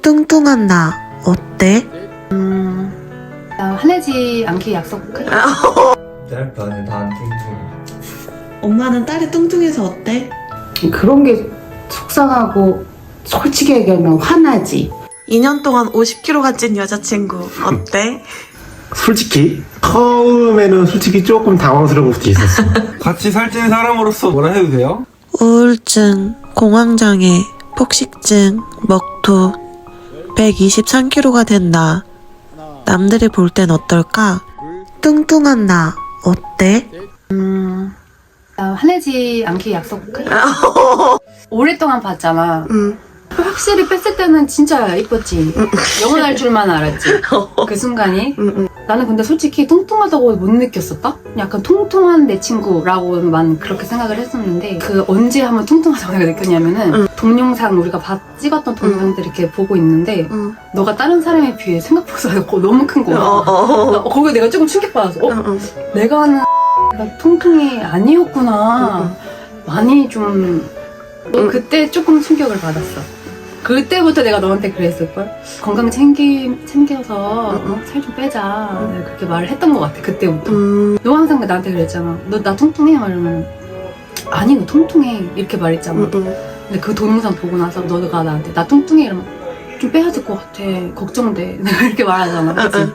뚱뚱한 나 어때? 음, 나 화내지 않기 약속해. 짧다 아니 난 뚱뚱해 엄마는 딸이 뚱뚱해서 어때? 그런 게 속상하고 솔직히 얘기하면 화나지. 2년 동안 50kg가 찐 여자친구 어때? 솔직히 처음에는 솔직히 조금 당황스러운 것도 있었어. 같이 살찐 사람으로서 뭐라 해도 돼요? 우울증, 공황장애, 폭식증, 먹토 123kg가 된나 남들이 볼 땐 어떨까? 뚱뚱한 나 어때? 음, 나 화내지 않기 약속해. 오랫동안 봤잖아. 응. 확실히 뺐을 때는 진짜 이뻤지. 영원할 줄만 알았지. 그 순간이. 나는 근데 솔직히 뚱뚱하다고 못 느꼈었다? 약간 통통한 내 친구라고만 그렇게 생각을 했었는데 그 언제 한번 뚱뚱하다고 내가 느꼈냐면은 동영상 우리가 봤- 찍었던 동영상들 이렇게 보고 있는데 응. 너가 다른 사람에 비해 생각보다 너무 큰 거야. 어, 나 거기에 내가 조금 충격받았어. 어? 내가 하는 가 통통이 아니었구나. 많이 좀너 그때 조금 충격을 받았어. 그때부터 내가 너한테 그랬을걸? 건강 챙기, 챙겨서 살 좀 빼자. 내가 그렇게 말을 했던 것 같아, 그때부터. 음, 너 항상 나한테 그랬잖아. 너 나 통통해? 말하면 아니, 너 통통해. 이렇게 말했잖아. 음, 근데 그 동영상 보고 나서 너가 나한테 나 뚱뚱해 이러면 좀 빼야 될 것 같아. 걱정돼. 내가 이렇게 말하잖아. 그치?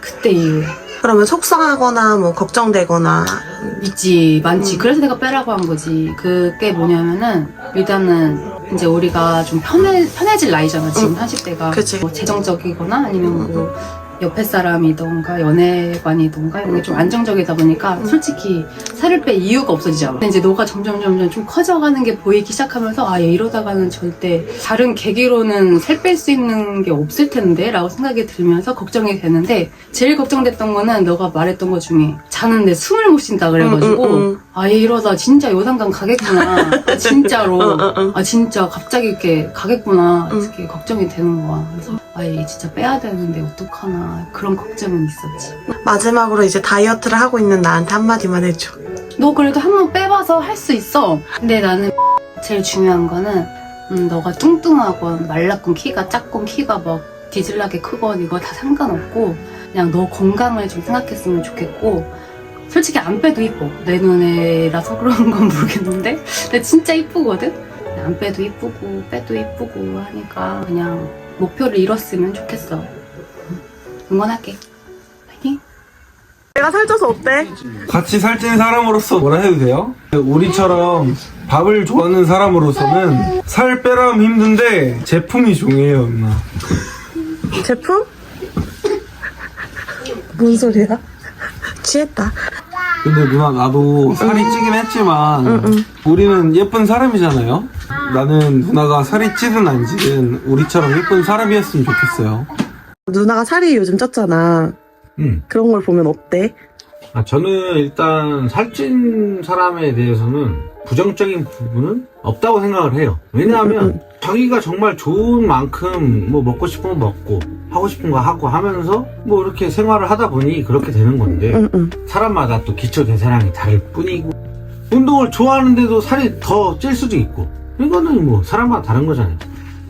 그때 이후에. 그러면 속상하거나 뭐 걱정되거나 있지 많지. 음. 그래서 내가 빼라고 한 거지. 그게 뭐냐면은 일단은 이제 우리가 좀 편해, 편해질 나이잖아 지금 30대가. 그치. 뭐 재정적이거나 아니면 뭐 옆에 사람이던가 연애관이던가 이런 게 좀 안정적이다 보니까 솔직히 살을 뺄 이유가 없어지잖아. 근데 이제 너가 점점 점점 좀 커져가는 게 보이기 시작하면서 아 얘 이러다가는 절대 다른 계기로는 살 뺄 수 있는 게 없을 텐데 라고 생각이 들면서 걱정이 되는데 제일 걱정됐던 거는 너가 말했던 것 중에 자는데 숨을 못 쉰다 그래가지고 음, 음, 음. 아얘 이러다 진짜 요단강 가겠구나. 아, 진짜로. 아 진짜 갑자기 이렇게 가겠구나. 응. 이렇게 걱정이 되는 거야. 그래서 아얘 진짜 빼야 되는데 어떡하나. 그런 걱정은 있었지. 마지막으로 이제 다이어트를 하고 있는 나한테 한마디만 해줘. 너 그래도 한번 빼봐서 할 수 있어. 근데 나는 제일 중요한 거는 음, 너가 뚱뚱하건 말랐건 키가 작건 키가 막 뒤질나게 크건 이거 다 상관없고 그냥 너 건강을 좀 생각했으면 좋겠고 솔직히 안 빼도 이뻐 내 눈에라서 그런 건 모르겠는데 근데 진짜 이쁘거든 안 빼도 이쁘고 빼도 이쁘고 하니까 그냥 목표를 이뤘으면 좋겠어 응. 응원할게 파이팅 내가 살쪄서 어때? 같이 살찐 사람으로서 뭐라 해도 돼요? 우리처럼 밥을 좋아하는 사람으로서는 살 빼라면 힘든데 제품이 중요해요, 엄마. 제품? 뭔 소리야? 취했다 근데 누나 나도 살이 찌긴 했지만 응. 우리는 예쁜 사람이잖아요. 나는 누나가 살이 찌든 안 찌든 우리처럼 예쁜 사람이었으면 좋겠어요. 누나가 살이 요즘 쪘잖아 음. 그런 걸 보면 어때? 아, 저는 일단 살찐 사람에 대해서는 부정적인 부분은 없다고 생각을 해요. 왜냐하면 자기가 정말 좋은 만큼 뭐 먹고 거 먹고 하고 싶은 거 하고 하면서 뭐 이렇게 생활을 하다 보니 그렇게 되는 건데 응 응 사람마다 또 기초 대사량이 다를 뿐이고 운동을 좋아하는데도 살이 더 찔 수도 있고 이거는 뭐 사람마다 다른 거잖아요.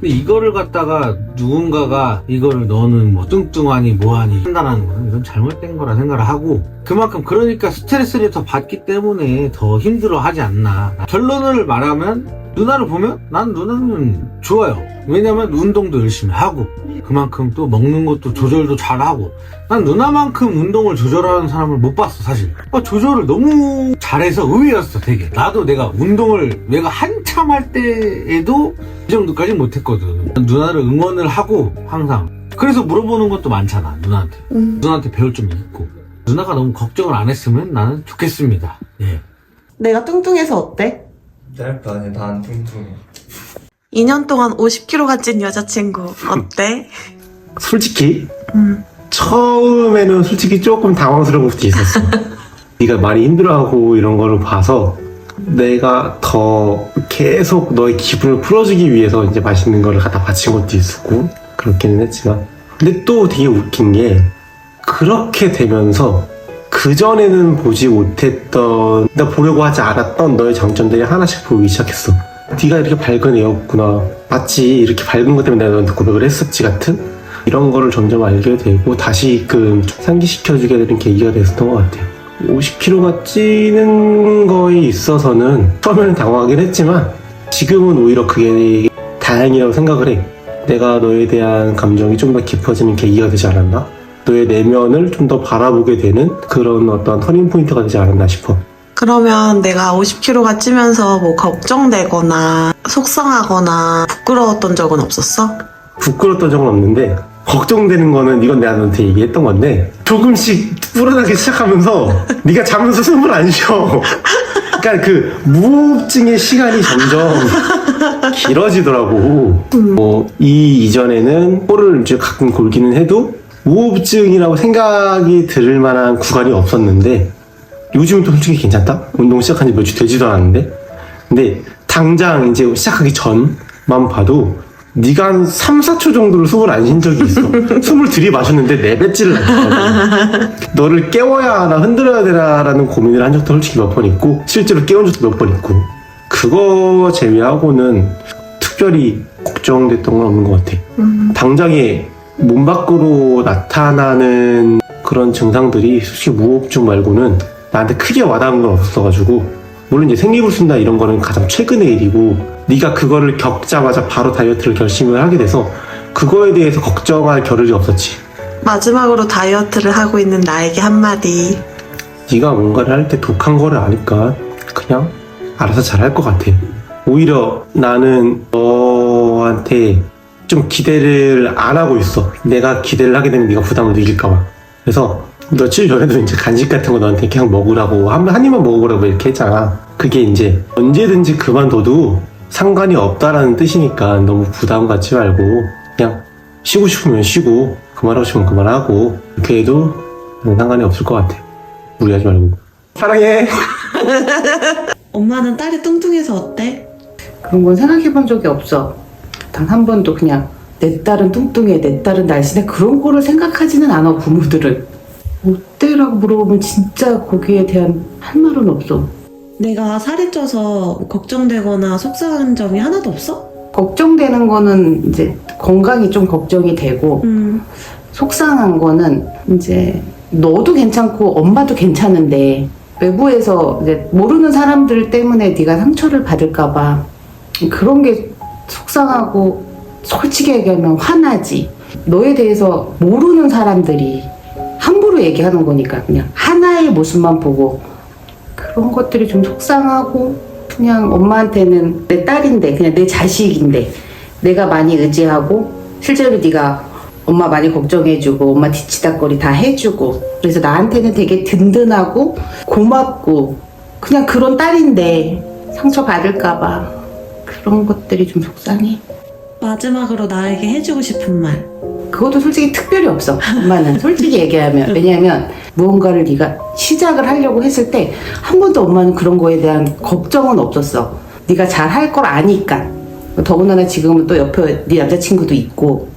근데 이거를 갖다가 누군가가 이거를 너는 뭐 뚱뚱하니 뭐하니 판단하는 거는 이건 잘못된 거라 생각을 하고 그만큼 그러니까 스트레스를 더 받기 때문에 더 힘들어 하지 않나 결론을 말하면 누나를 보면 난 누나는 좋아요. 왜냐면 운동도 열심히 하고 그만큼 또 먹는 것도 조절도 잘하고. 난 누나만큼 운동을 조절하는 사람을 못 봤어 사실. 어, 조절을 너무 잘해서 의외였어 되게. 나도 내가 운동을 내가 한참 할 때에도 이 정도까지 못했거든. 누나를 응원을 하고 항상. 그래서 물어보는 것도 많잖아 누나한테. 음. 누나한테 배울 점이 있고. 누나가 너무 걱정을 안 했으면 나는 좋겠습니다. 예. 내가 뚱뚱해서 어때? 짧다 아니 난 뚱뚱해 2년 동안 50kg가 찐 여자친구 어때? 솔직히 음. 처음에는 솔직히 조금 당황스러운 것도 있었어. 네가 많이 힘들어하고 이런 거를 봐서 내가 더 계속 너의 기분을 풀어주기 위해서 이제 맛있는 거를 갖다 바친 것도 있었고 그렇기는 했지만 근데 또 되게 웃긴 게 그렇게 되면서 그전에는 보지 못했던 나 보려고 하지 않았던 너의 장점들이 하나씩 보이기 시작했어 네가 이렇게 밝은 애였구나. 마치 이렇게 밝은 것 때문에 내가 너한테 고백을 했었지 같은 이런 거를 점점 알게 되고 다시금 상기시켜주게 되는 계기가 됐었던 것 같아요. 50kg가 찌는 거에 있어서는 처음에는 당황하긴 했지만 지금은 오히려 그게 다행이라고 생각을 해. 내가 너에 대한 감정이 좀 더 깊어지는 계기가 되지 않았나? 너의 내면을 좀 더 바라보게 되는 그런 어떤 터닝 포인트가 되지 않았나 싶어. 그러면 내가 50kg가 찌면서 뭐 걱정되거나 속상하거나 부끄러웠던 적은 없었어? 부끄러웠던 적은 없는데 걱정되는 거는 이건 내가 너한테 얘기했던 건데 조금씩 불어나기 시작하면서 네가 자면서 숨을 안 쉬어. 그러니까 그 무호흡증의 시간이 점점 길어지더라고. 뭐이 이전에는 코를 이제 가끔 골기는 해도 무호흡증이라고 생각이 들 만한 구간이 없었는데 요즘은 또 솔직히 괜찮다? 운동 시작한 지 며칠 되지도 않았는데. 근데 당장 이제 시작하기 전만 봐도 네가 한 3, 4초 정도를 숨을 안 쉰 적이 있어. 숨을 들이마셨는데 내뱉지를 않거든 너를 깨워야 하나 흔들어야 되나라는 고민을 한 적도 솔직히 몇 번 있고 실제로 깨운 적도 몇 번 있고. 그거 제외하고는 특별히 걱정됐던 건 없는 것 같아. 당장에 몸 밖으로 나타나는 그런 증상들이 솔직히 무호흡증 말고는 나한테 크게 와닿은 건 없었어가지고 물론 이제 생리불순다 이런 거는 가장 최근의 일이고 네가 그거를 겪자마자 바로 다이어트를 결심을 하게 돼서 그거에 대해서 걱정할 겨를이 없었지 마지막으로 다이어트를 하고 있는 나에게 한마디. 네가 뭔가를 할 때 독한 거를 아니까 그냥 알아서 잘할 것 같아. 오히려 나는 너한테 좀 기대를 안 하고 있어. 내가 기대를 하게 되면 네가 부담을 느낄까봐. 그래서 며칠 전에도 이제 간식 같은 거 너한테 그냥 먹으라고 한, 한 입만 먹으라고 이렇게 했잖아. 그게 이제 언제든지 그만둬도 상관이 없다라는 뜻이니까 너무 부담 갖지 말고 그냥 쉬고 싶으면 쉬고 그만하고 싶으면 그만하고 이렇게 해도 상관이 없을 것 같아. 무리하지 말고. 사랑해. 엄마는 딸이 뚱뚱해서 어때? 그런 건 생각해 본 적이 없어. 단 한 번도 그냥 내 딸은 뚱뚱해, 내 딸은 날씬해 그런 거를 생각하지는 않아 부모들은. 어때라고 물어보면 진짜 거기에 대한 할 말은 없어. 내가 살이 쪄서 걱정되거나 속상한 점이 하나도 없어? 걱정되는 거는 이제 건강이 좀 걱정이 되고 음. 속상한 거는 이제 너도 괜찮고 엄마도 괜찮은데 외부에서 이제 모르는 사람들 때문에 네가 상처를 받을까 봐 그런 게 속상하고 솔직히 얘기하면 화나지. 너에 대해서 모르는 사람들이 함부로 얘기하는 거니까 그냥 하나의 모습만 보고 그런 것들이 좀 속상하고 그냥 엄마한테는 내 딸인데 그냥 내 자식인데 내가 많이 의지하고 실제로 네가 엄마 많이 걱정해주고 엄마 뒤치다거리 다 해주고 그래서 나한테는 되게 든든하고 고맙고 그냥 그런 딸인데 상처 받을까봐 그런 것들이 좀 속상해. 마지막으로 나에게 해주고 싶은 말. 그것도 솔직히 특별히 없어. 엄마는 솔직히 얘기하면 왜냐하면 무언가를 네가 시작을 하려고 했을 때 한 번도 엄마는 그런 거에 대한 걱정은 없었어. 네가 잘 할 걸 아니까. 더군다나 지금은 또 옆에 네 남자친구도 있고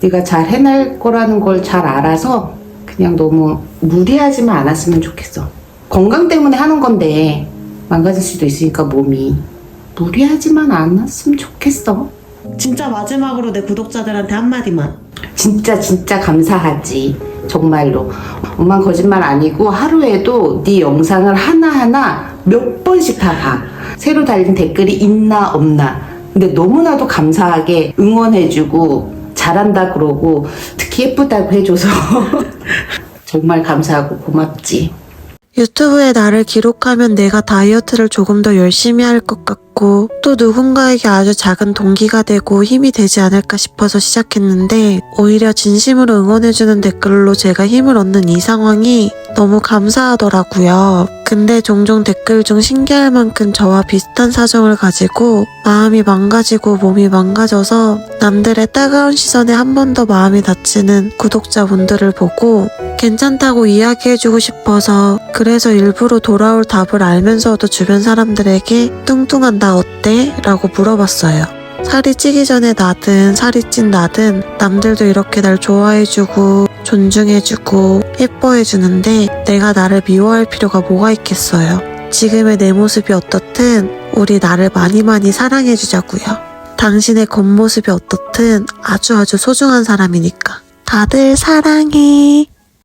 네가 잘 해낼 거라는 걸 잘 알아서 그냥 너무 무리하지만 않았으면 좋겠어. 건강 때문에 하는 건데 망가질 수도 있으니까 몸이 무리하지만 않았으면 좋겠어. 진짜 마지막으로 내 구독자들한테 한마디만. 진짜 진짜 감사하지. 정말로. 엄마 거짓말 아니고 하루에도 네 영상을 하나하나 몇 번씩 다 봐. 새로 달린 댓글이 있나 없나. 근데 너무나도 감사하게 응원해주고 잘한다 그러고 특히 예쁘다고 해줘서 정말 감사하고 고맙지. 유튜브에 나를 기록하면 내가 다이어트를 조금 더 열심히 할 것 같고 또 누군가에게 아주 작은 동기가 되고 힘이 되지 않을까 싶어서 시작했는데 오히려 진심으로 응원해주는 댓글로 제가 힘을 얻는 이 상황이 너무 감사하더라고요. 근데 종종 댓글 중 신기할 만큼 저와 비슷한 사정을 가지고 마음이 망가지고 몸이 망가져서 남들의 따가운 시선에 한 번 더 마음이 다치는 구독자분들을 보고 괜찮다고 이야기해주고 싶어서 그래서 일부러 돌아올 답을 알면서도 주변 사람들에게 뚱뚱한 나 어때? 라고 물어봤어요. 살이 찌기 전에 나든 살이 찐 나든 남들도 이렇게 날 좋아해주고 존중해주고 예뻐해주는데 내가 나를 미워할 필요가 뭐가 있겠어요. 지금의 내 모습이 어떻든 우리 나를 많이 많이 사랑해주자고요. 당신의 겉모습이 어떻든 아주 아주 소중한 사람이니까. 다들 사랑해.